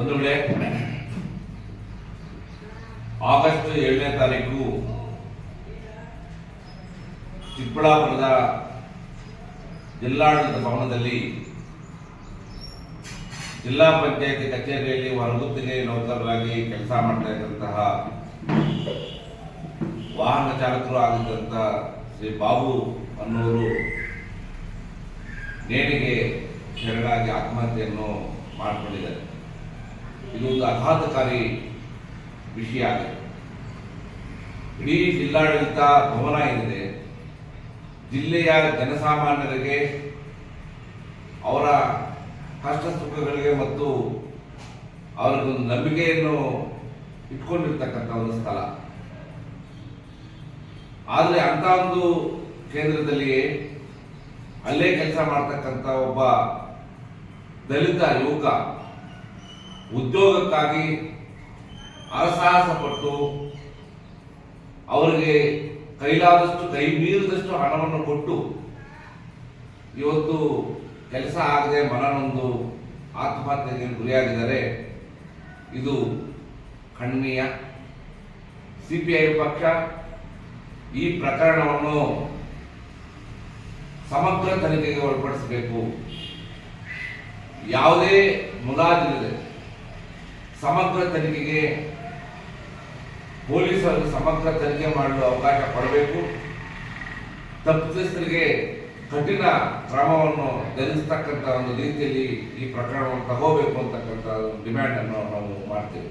ಬಂಧುಗಳೇ, ಆಗಸ್ಟ್ ಏಳನೇ ತಾರೀಕು ಚಿಕ್ಕಬಳ್ಳಾಪುರದ ಜಿಲ್ಲಾಡಳಿತ ಭವನದಲ್ಲಿ ಜಿಲ್ಲಾ ಪಂಚಾಯತಿ ಕಚೇರಿಯಲ್ಲಿ ಹೊರಗುತ್ತಿಗೆ ನೌಕರರಾಗಿ ಕೆಲಸ ಮಾಡ್ತಾ ಇದ್ದಂತಹ ವಾಹನ ಚಾಲಕರು ಆಗಿದ್ದಂಥ ಶ್ರೀ ಬಾಬು ಅನ್ನೋರು ನೇಣಿಗೆ ಶರಣಾಗಿ ಆತ್ಮಹತ್ಯೆಯನ್ನು ಮಾಡಿಕೊಂಡಿದ್ದಾರೆ. ಇದು ಒಂದು ಆಘಾತಕಾರಿ ವಿಷಯ ಆಗಿದೆ. ಇಡೀ ಜಿಲ್ಲಾಡಳಿತ ಭವನ ಏನಿದೆ, ಜಿಲ್ಲೆಯ ಜನಸಾಮಾನ್ಯರಿಗೆ, ಅವರ ಕಷ್ಟ ಸುಖಗಳಿಗೆ ಮತ್ತು ಅವರಿಗೊಂದು ನಂಬಿಕೆಯನ್ನು ಇಟ್ಕೊಂಡಿರ್ತಕ್ಕಂಥ ಒಂದು ಸ್ಥಳ. ಆದರೆ ಅಂತ ಒಂದು ಕೇಂದ್ರದಲ್ಲಿ ಅಲ್ಲೇ ಕೆಲಸ ಮಾಡ್ತಕ್ಕಂಥ ಒಬ್ಬ ದಲಿತ ಯುವಕ ಉದ್ಯೋಗಕ್ಕಾಗಿ ಅರಸಾಹಸ ಪಟ್ಟು ಅವರಿಗೆ ಕೈಲಾದಷ್ಟು, ಕೈ ಮೀರಿದಷ್ಟು ಹಣವನ್ನು ಕೊಟ್ಟು ಇವತ್ತು ಕೆಲಸ ಆಗದೆ ಮನನೊಂದು ಆತ್ಮಹತ್ಯೆಗೆ ಗುರಿಯಾಗಿದ್ದಾರೆ. ಇದು ಖಂಡನೀಯ. ಸಿ ಪಿ ಐ ಪಕ್ಷ ಈ ಪ್ರಕರಣವನ್ನು ಸಮಗ್ರ ತನಿಖೆಗೆ ಒಳಪಡಿಸಬೇಕು. ಯಾವುದೇ ಮುಲಾಜಿಲ್ಲದೆ. ಸಮಗ್ರ ತನಿಖೆಗೆ ಪೊಲೀಸರು ಸಮಗ್ರ ತನಿಖೆ ಮಾಡಲು ಅವಕಾಶ ಕೊಡಬೇಕು. ತಪ್ಪಿತಸ್ಥರಿಗೆ ಕಠಿಣ ಕ್ರಮವನ್ನು ಧರಿಸತಕ್ಕಂಥ ಒಂದು ರೀತಿಯಲ್ಲಿ ಈ ಪ್ರಕರಣವನ್ನು ತಗೋಬೇಕು ಅಂತಕ್ಕಂಥ ಒಂದು ಡಿಮ್ಯಾಂಡ್ ಅನ್ನು ನಾವು ಮಾಡ್ತೇವೆ.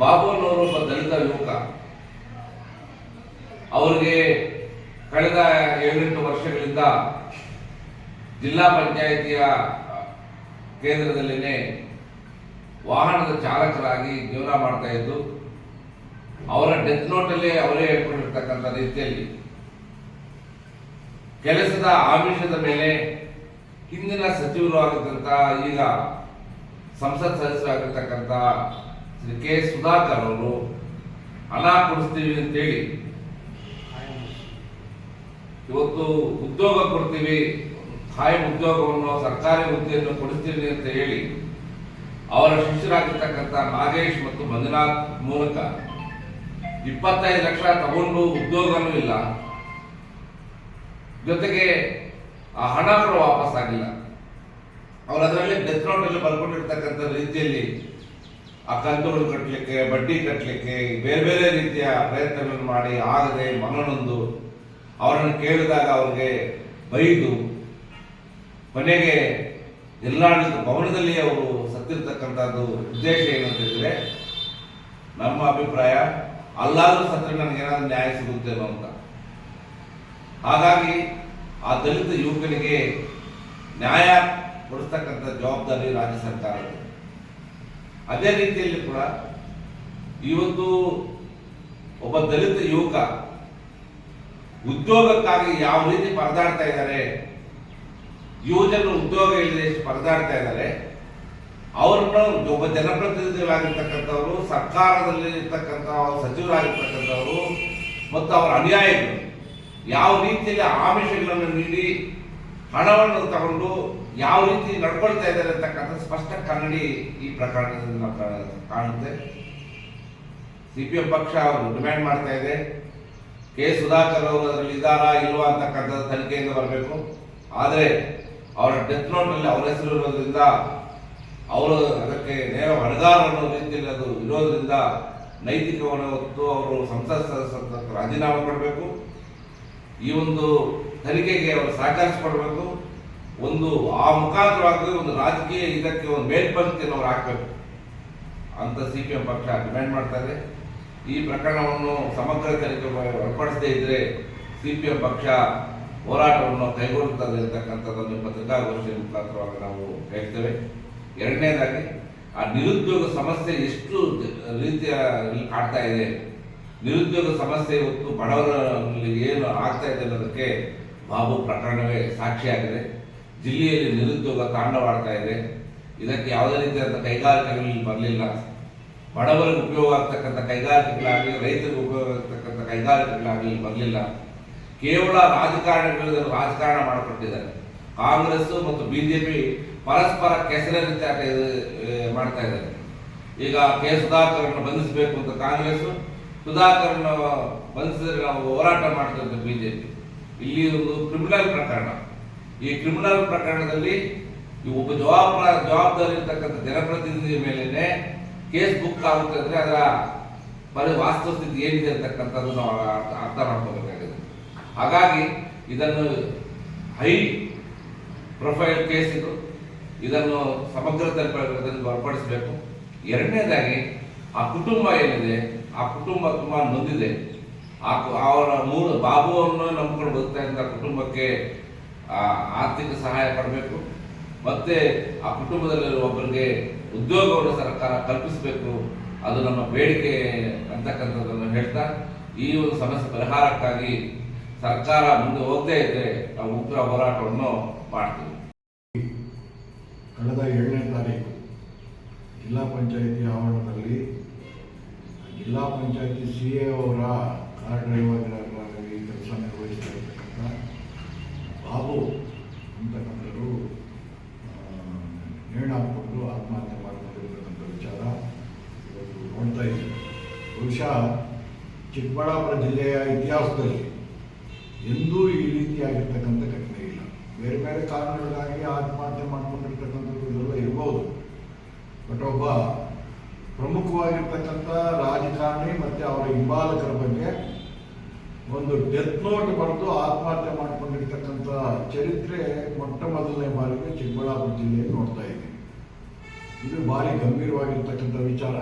ಬಾಬು ಅನ್ನೋರು ಒಬ್ಬ ದಲಿತ ಯುವಕ. ಅವರಿಗೆ ಕಳೆದ ಏಳೆಂಟು ವರ್ಷಗಳಿಂದ ಜಿಲ್ಲಾ ಪಂಚಾಯಿತಿಯ ಕೇಂದ್ರದಲ್ಲಿನೇ ವಾಹನದ ಚಾಲಕರಾಗಿ ಜೀವನ ಮಾಡ್ತಾ ಇದ್ದು, ಅವರ ಡೆತ್ ನೋಟಲ್ಲಿ ಅವರೇ ಹೇಳ್ಕೊಂಡಿರ್ತಕ್ಕಂಥ ರೀತಿಯಲ್ಲಿ ಕೆಲಸದ ಆಮಿಷದ ಮೇಲೆ ಹಿಂದಿನ ಸಚಿವರು ಆಗಿದ್ದಂಥ ಈಗ ಸಂಸತ್ ಸದಸ್ಯರಾಗಿರ್ತಕ್ಕಂಥ ಶ್ರೀ ಕೆ ಸುಧಾಕರ್ ಅವರು ಹಣ ಕೊಡಿಸ್ತೀವಿ ಅಂತೇಳಿ ಇವತ್ತು ಉದ್ಯೋಗ ಕೊಡ್ತೀವಿ, ಖಾಯಂ ಉದ್ಯೋಗವನ್ನು ಸರ್ಕಾರಿ ಹುದ್ದೆಯನ್ನು ಕೊಡಿಸ್ತೀವಿ ಅಂತ ಹೇಳಿ ಅವರ ಶಿಷ್ಯರಾಗಿರ್ತಕ್ಕಂಥ ನಾಗೇಶ್ ಮತ್ತು ಮಂಜುನಾಥ್ ಮೂಲಕ ಇಪ್ಪತ್ತೈದು ಲಕ್ಷ ತಗೊಂಡು ಉದ್ಯೋಗನೂ ಇಲ್ಲ. ಜೊತೆಗೆ ಆ ಹಣ ಕೂಡ ವಾಪಸ್ ಆಗಿಲ್ಲ. ಅವರು ಅದರಲ್ಲಿ ಡೆತ್ ನೋಟಲ್ಲಿ ಬರ್ಕೊಂಡಿರ್ತಕ್ಕಂಥ ರೀತಿಯಲ್ಲಿ ಆ ಕಂತುಗಳು ಕಟ್ಟಲಿಕ್ಕೆ ಬಡ್ಡಿ ಕಟ್ಟಲಿಕ್ಕೆ ಬೇರೆ ಬೇರೆ ರೀತಿಯ ಪ್ರಯತ್ನಗಳನ್ನು ಮಾಡಿ ಆಗದೆ ಮನನೊಂದು ಅವರನ್ನು ಕೇಳಿದಾಗ ಅವ್ರಿಗೆ ಬೈದು ಕೊನೆಗೆ ಜಿಲ್ಲಾಡಳಿತ ಭವನದಲ್ಲಿ ಅವರು ಸತ್ತಿರ್ತಕ್ಕಂಥದ್ದು ಉದ್ದೇಶ ಏನು ಅಂತ ಹೇಳಿದ್ರೆ, ನಮ್ಮ ಅಭಿಪ್ರಾಯ, ಅಲ್ಲಾದ್ರೂ ಸತ್ರ ನನಗೆ ಏನಾದ್ರೂ ನ್ಯಾಯ ಸಿಗುತ್ತೇನೋ ಅಂತ ಹಾಗಾಗಿ ಆ ದಲಿತ ಯುವಕನಿಗೆ ನ್ಯಾಯ ಕೊಡಿಸ್ತಕ್ಕಂಥ ಜವಾಬ್ದಾರಿ ರಾಜ್ಯ ಸರ್ಕಾರ ಅದೇ ರೀತಿಯಲ್ಲಿ ಕೂಡ ಇವತ್ತು ಒಬ್ಬ ದಲಿತ ಯುವಕ ಉದ್ಯೋಗಕ್ಕಾಗಿ ಯಾವ ರೀತಿ ಪರದಾಡ್ತಾ ಇದ್ದಾರೆ ಯುವಜನರು ಉದ್ಯೋಗ ಇಲ್ಲದೆ ಪರದಾಡ್ತಾ ಇದ್ದಾರೆ. ಅವ್ರನ್ನ ಒಬ್ಬ ಜನಪ್ರತಿನಿಧಿಗಳಾಗಿರ್ತಕ್ಕಂಥವ್ರು ಸರ್ಕಾರದಲ್ಲಿ ಇರ್ತಕ್ಕಂಥ ಸಚಿವರಾಗಿರ್ತಕ್ಕಂಥವ್ರು ಮತ್ತು ಅವರ ಅನುಯಾಯಿಗಳು ಯಾವ ರೀತಿಯಲ್ಲಿ ಆಮಿಷಗಳನ್ನು ನೀಡಿ ಹಣವನ್ನು ತಗೊಂಡು ಯಾವ ರೀತಿ ನಡ್ಕೊಳ್ತಾ ಇದ್ದಾರೆ ಅಂತಕ್ಕಂಥ ಸ್ಪಷ್ಟ ಕನ್ನಡಿ ಈ ಪ್ರಕರಣದಿಂದ ಕಾಣುತ್ತೆ ಸಿ ಪಿ ಎಂ ಪಕ್ಷ ಅವರು ಡಿಮ್ಯಾಂಡ್ ಮಾಡ್ತಾ ಇದೆ. ಕೆ ಸುಧಾಕರ್ ಅವರು ಅದರಲ್ಲಿ ಇದ್ದಾರಾ ಇಲ್ವಾ ಅಂತಕ್ಕಂಥದ್ದು ತನಿಖೆಯಿಂದ ಬರಬೇಕು. ಆದರೆ ಅವರ ಡೆತ್ ನೋಟ್ನಲ್ಲಿ ಅವರ ಹೆಸರು ಇರೋದ್ರಿಂದ ಅವರು ಅದಕ್ಕೆ ನೇರ ಹೊಣೆಗಾರ ಅನ್ನೋ ರೀತಿಯಲ್ಲಿ ಅದು ಇರೋದ್ರಿಂದ ನೈತಿಕ ಹೊತ್ತು ಅವರು ಸಂಸತ್ ಸದಸ್ಯ ರಾಜೀನಾಮೆ ಕೊಡಬೇಕು. ಈ ಒಂದು ತನಿಖೆಗೆ ಅವರು ಸಹಕರಿಸಿಕೊಡ್ಬೇಕು. ಒಂದು ಆ ಮುಖಾಂತರವಾಗಿ ಒಂದು ರಾಜಕೀಯ ಇದಕ್ಕೆ ಒಂದು ಮೇಲ್ಪಂಕ್ತಿಯನ್ನು ಅವ್ರು ಹಾಕಬೇಕು. ಅಂತ ಸಿ ಪಿ ಎಂ ಪಕ್ಷ ಡಿಮ್ಯಾಂಡ್ ಮಾಡ್ತಾರೆ ಈ ಪ್ರಕರಣವನ್ನು ಸಮಗ್ರ ತನಿಖೆ ಒಳಪಡಿಸದೇ ಇದ್ದರೆ ಸಿ ಪಿ ಎಂ ಪಕ್ಷ ಹೋರಾಟವನ್ನು ಕೈಗೊಳ್ಳುತ್ತದೆ ಅಂತಕ್ಕಂಥದ್ದನ್ನು ಪತ್ರಿಕಾಗೋಷ್ಠಿಯ ಮುಖಾಂತರವಾಗಿ ನಾವು ಹೇಳ್ತೇವೆ. ಎರಡನೇದಾಗಿ, ಆ ನಿರುದ್ಯೋಗ ಸಮಸ್ಯೆ ಎಷ್ಟು ರೀತಿಯ ಕಾಡ್ತಾ ಇದೆ? ನಿರುದ್ಯೋಗ ಸಮಸ್ಯೆ ಇವತ್ತು ಬಡವರಲ್ಲಿ ಏನು ಆಗ್ತಾ ಇದೆ ಅನ್ನೋದಕ್ಕೆ ಬಾಬು ಪ್ರಕರಣವೇ ಸಾಕ್ಷಿಯಾಗಿದೆ. ಜಿಲ್ಲೆಯಲ್ಲಿ ನಿರುದ್ಯೋಗ ತಾಂಡವಾಡ್ತಾ ಇದೆ. ಇದಕ್ಕೆ ಯಾವುದೇ ರೀತಿಯಾದ ಕೈಗಾರಿಕೆಗಳು ಬರಲಿಲ್ಲ. ಬಡವರಿಗೆ ಉಪಯೋಗ ಆಗ್ತಕ್ಕಂಥ ಕೈಗಾರಿಕೆಗಳಾಗಲಿ, ರೈತರಿಗೆ ಉಪಯೋಗ ಆಗ್ತಕ್ಕಂಥ ಕೈಗಾರಿಕೆಗಳಾಗಲಿ ಬರಲಿಲ್ಲ. ಕೇವಲ ರಾಜಕಾರಣಿಗಳು ರಾಜಕಾರಣ ಮಾಡಿಕೊಟ್ಟಿದ್ದಾರೆ ಕಾಂಗ್ರೆಸ್ ಮತ್ತು ಬಿಜೆಪಿ ಪರಸ್ಪರ ಏ, ಮಾಡ್ತಾ ಇದ್ದಾರೆ. ಈಗ ಕೆ. ಸುಧಾಕರ್ನ ಬಂಧಿಸಬೇಕು ಅಂತ ಕಾಂಗ್ರೆಸ್ ಸುಧಾಕರ್ನ ಬಂಧಿಸಿದ್ರೆ ನಾವು ಹೋರಾಟ ಮಾಡ್ತಿದ್ದ ಬಿಜೆಪಿ. ಇಲ್ಲಿ ಒಂದು ಕ್ರಿಮಿನಲ್ ಪ್ರಕರಣ. ಈ ಕ್ರಿಮಿನಲ್ ಪ್ರಕರಣದಲ್ಲಿ ಒಬ್ಬ ಜವಾಬ್ದಾರ ಜವಾಬ್ದಾರಿ ಇರ್ತಕ್ಕಂಥ ಜನಪ್ರತಿನಿಧಿ ಮೇಲೇನೆ ಕೇಸ್ ಬುಕ್ ಆಗುತ್ತೆ ಅಂದ್ರೆ ಅದರ ಪರಿ ವಾಸ್ತವಸ್ಥಿತಿ ಏನಿದೆ ಅಂತಕ್ಕಂಥದ್ದು ನಾವು ಅರ್ಥ ಹಾಗಾಗಿ ಇದನ್ನು ಹೈ ಪ್ರೊಫೈಲ್ ಕೇಸ್ ಇದು. ಇದನ್ನು ಸಮಗ್ರದಲ್ಲಿ ಹೊರಪಡಿಸಬೇಕು ಎರಡನೇದಾಗಿ, ಆ ಕುಟುಂಬ ಏನಿದೆ, ಆ ಕುಟುಂಬ ತುಂಬಾ ನೊಂದಿದೆ. ಆ ಅವರ ಮೂಲ ಬಾಬುವನ್ನು ನಂಬ್ಕೊಂಡು ಬದುಕ್ತಾ ಇದ್ದ ಕುಟುಂಬಕ್ಕೆ ಆರ್ಥಿಕ ಸಹಾಯ ಪಡಬೇಕು. ಮತ್ತೆ ಆ ಕುಟುಂಬದಲ್ಲಿರುವ ಒಬ್ಬರಿಗೆ ಉದ್ಯೋಗವನ್ನು ಸರ್ಕಾರ ಕಲ್ಪಿಸಬೇಕು. ಅದು ನಮ್ಮ ಬೇಡಿಕೆ ಅಂತಕ್ಕಂಥದ್ದನ್ನು ಹೇಳ್ತಾ, ಈ ಒಂದು ಸಮಸ್ಯೆ ಪರಿಹಾರಕ್ಕಾಗಿ ಸರ್ಕಾರ ಮುಂದೆ ಹೋಗದೇ ಇದ್ರೆ ನಾವು ಉಗ್ರ ಹೋರಾಟವನ್ನು ಮಾಡ್ತೀವಿ. ಕಳೆದ ಏಳನೇ ತಾರೀಕು ಜಿಲ್ಲಾ ಪಂಚಾಯಿತಿ ಆವರಣದಲ್ಲಿ ಜಿಲ್ಲಾ ಪಂಚಾಯಿತಿ ಸಿ ಎ ಅವರ ಕಾರ್ ಡ್ರೈವರ್ಗಳಾಗಿ ಕೆಲಸ ನಿರ್ವಹಿಸ್ತಾ ಬಾಬು ಅಂತಕ್ಕಂಥವರು ನೇಣು ಹಾಕ್ಕೊಂಡು ಆತ್ಮಹತ್ಯೆ ಮಾಡಿಕೊಂಡಿರ್ತಕ್ಕಂಥ ವಿಚಾರ ಇವತ್ತು ನೋಡ್ತಾ ಇದ್ದೀವಿ. ಬಹುಶಃ ಚಿಕ್ಕಬಳ್ಳಾಪುರ ಜಿಲ್ಲೆಯ ಇತಿಹಾಸದಲ್ಲಿ ಎಂದೂ ಈ ರೀತಿಯಾಗಿರ್ತಕ್ಕಂಥ ಘಟನೆ ಇಲ್ಲ. ಬೇರೆ ಬೇರೆ ಕಾರಣಗಳಿಗಾಗಿ ಆತ್ಮಹತ್ಯೆ ಮಾಡಿಕೊಂಡಿರ್ತಕ್ಕಂಥದ್ದು ಇದೆಲ್ಲ ಇರ್ಬೋದು. ಬಟ್ ಒಬ್ಬ ಪ್ರಮುಖವಾಗಿರ್ತಕ್ಕಂಥ ರಾಜಕಾರಣಿ ಮತ್ತು ಅವರ ಹಿಂಬಾಲಕರ ಬಗ್ಗೆ ಒಂದು ಡೆತ್ ನೋಟ್ ಬರೆದು ಆತ್ಮಹತ್ಯೆ ಮಾಡಿಕೊಂಡಿರ್ತಕ್ಕಂಥ ಚರಿತ್ರೆ ಮೊಟ್ಟ ಮೊದಲನೇ ಬಾರಿಗೆ ಚಿಕ್ಕಬಳ್ಳಾಪುರ ಜಿಲ್ಲೆಯಲ್ಲಿ ನೋಡ್ತಾ ಇದ್ದೀನಿ. ಇದು ಭಾರಿ ಗಂಭೀರವಾಗಿರ್ತಕ್ಕಂಥ ವಿಚಾರ.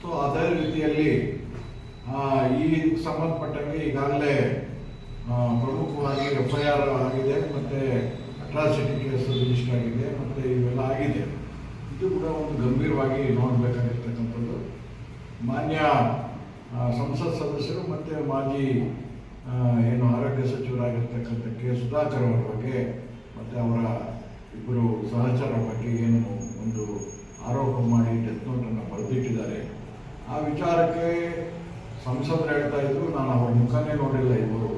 ಸೊ ಅದೇ ರೀತಿಯಲ್ಲಿ ಈ ಸಂಬಂಧಪಟ್ಟಂಗೆ ಈಗಾಗಲೇ ಪ್ರಮುಖವಾಗಿ ಎಫ್ ಐ ಆರ್ ಆಗಿದೆ, ಮತ್ತೆ ಅಟ್ರಾಸಿಟಿ ಕೇಸ್ ರಿಜಿಸ್ಟರ್ ಆಗಿದೆ, ಮತ್ತೆ ಇವೆಲ್ಲ ಆಗಿದೆ. ಇದು ಕೂಡ ಒಂದು ಗಂಭೀರವಾಗಿ ನೋಡಬೇಕಾಗಿರ್ತಕ್ಕಂಥದ್ದು. ಮಾನ್ಯ ಸಂಸತ್ ಸದಸ್ಯರು ಮತ್ತೆ ಮಾಜಿ ಏನು ಆರೋಗ್ಯ ಸಚಿವರಾಗಿರ್ತಕ್ಕಂಥ ಕೆ. ಸುಧಾಕರ್ ಅವರ ಬಗ್ಗೆ, ಮತ್ತೆ ಅವರ ಇಬ್ಬರು ಸಹಚರರ ಬಗ್ಗೆ ಏನು ಒಂದು ಆರೋಪ ಮಾಡಿ ಡೆತ್ ನೋಟನ್ನು ಬರೆದಿಟ್ಟಿದ್ದಾರೆ. ಆ ವಿಚಾರಕ್ಕೆ ಸಂಸದರು ಹೇಳ್ತಾ ಇದ್ರು, ನಾನು ಅವ್ರ ಮುಖನೇ ನೋಡಿಲ್ಲ ಅದು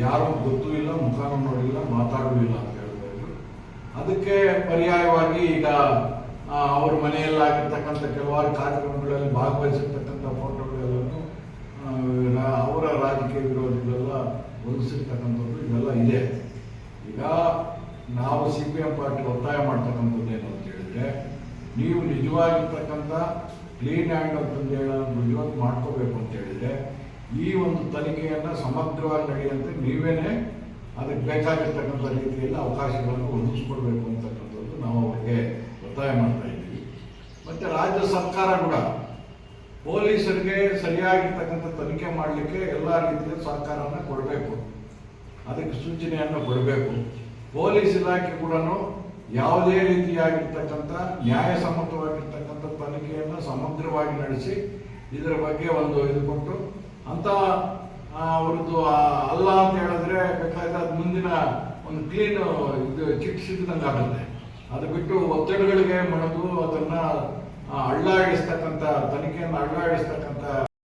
ಯಾರು ಗೊತ್ತೂ ಇಲ್ಲ ಮುಖ ನೋಡಿಲ್ಲ ಮಾತಾಡೂ ಇಲ್ಲ ಅಂತ ಹೇಳಿದ್ರು ಅದಕ್ಕೆ ಪರ್ಯಾಯವಾಗಿ ಈಗ ಅವ್ರ ಮನೆಯಲ್ಲಾಗಿರ್ತಕ್ಕಂಥ ಕೆಲವಾರು ಕಾರ್ಯಕ್ರಮಗಳಲ್ಲಿ ಭಾಗವಹಿಸಿರ್ತಕ್ಕಂಥ ಫೋಟೋಗಳೆಲ್ಲನೂ ಅವರ ರಾಜಕೀಯ ವಿರೋಧಿಗಳೆಲ್ಲ ಒದಗಿಸಿರ್ತಕ್ಕಂಥದ್ದು ಇದೆಲ್ಲ ಇದೆ. ಈಗ ನಾವು ಸಿ ಪಿ ಎಂ ಪಾರ್ಟಿ ಒತ್ತಾಯ ಮಾಡ್ತಕ್ಕಂಥದ್ದು ಏನು ಅಂತ ಹೇಳಿದ್ರೆ, ನೀವು ನಿಜವಾಗಿರ್ತಕ್ಕಂಥ ಕ್ಲೀನ್ ಹ್ಯಾಂಡ್ ಅಂತಂದು ಹೇಳೋದು ಇವತ್ತು ಮಾಡ್ಕೋಬೇಕು ಅಂತ ಹೇಳಿದ್ರೆ ಈ ಒಂದು ತನಿಖೆಯನ್ನು ಸಮಗ್ರವಾಗಿ ನಡೆಯುವಂತೆ ನೀವೇನೆ ಅದಕ್ಕೆ ಬೇಕಾಗಿರ್ತಕ್ಕಂಥ ರೀತಿಯಲ್ಲಿ ಅವಕಾಶಗಳನ್ನು ಒದಗಿಸ್ಕೊಡ್ಬೇಕು ಅಂತಕ್ಕಂಥದ್ದು ನಾವು ಅವರಿಗೆ ಒತ್ತಾಯ ಮಾಡ್ತಾ ಇದ್ದೀವಿ. ಮತ್ತೆ ರಾಜ್ಯ ಸರ್ಕಾರ ಕೂಡ ಪೊಲೀಸರಿಗೆ ಸರಿಯಾಗಿರ್ತಕ್ಕಂಥ ತನಿಖೆ ಮಾಡಲಿಕ್ಕೆ ಎಲ್ಲ ರೀತಿಯ ಸಹಕಾರವನ್ನು ಕೊಡಬೇಕು. ಅದಕ್ಕೆ ಸೂಚನೆಯನ್ನು ಕೊಡಬೇಕು. ಪೊಲೀಸ್ ಇಲಾಖೆ ಕೂಡ ಯಾವುದೇ ರೀತಿಯಾಗಿರ್ತಕ್ಕಂಥ ನ್ಯಾಯಸಮ್ಮತವಾಗಿರ್ತಕ್ಕಂಥ ತನಿಖೆಯನ್ನು ಸಮಗ್ರವಾಗಿ ನಡೆಸಿ ಇದರ ಬಗ್ಗೆ ಒಂದು ಇದು ಕೊಟ್ಟು ಅಂತ ಅವ್ರದ್ದು ಅಲ್ಲ ಅಂತ ಹೇಳಿದ್ರೆ ಬೇಕಾದ್ರೆ ಅದು ಮುಂದಿನ ಒಂದು ಕ್ಲೀನ್ ಇದು ಚಿಟ್ ಸಿಕ್ಕಿದಂಗೆ ಆಗುತ್ತೆ. ಅದು ಬಿಟ್ಟು ಒತ್ತಡಗಳಿಗೆ ಮಾಡೋದು ಅದನ್ನ ಅಳ್ಳಾಡಿಸ್ತಕ್ಕಂಥ, ತನಿಖೆಯನ್ನು ಅಳ್ಳಾಡಿಸ್ತಕ್ಕಂಥ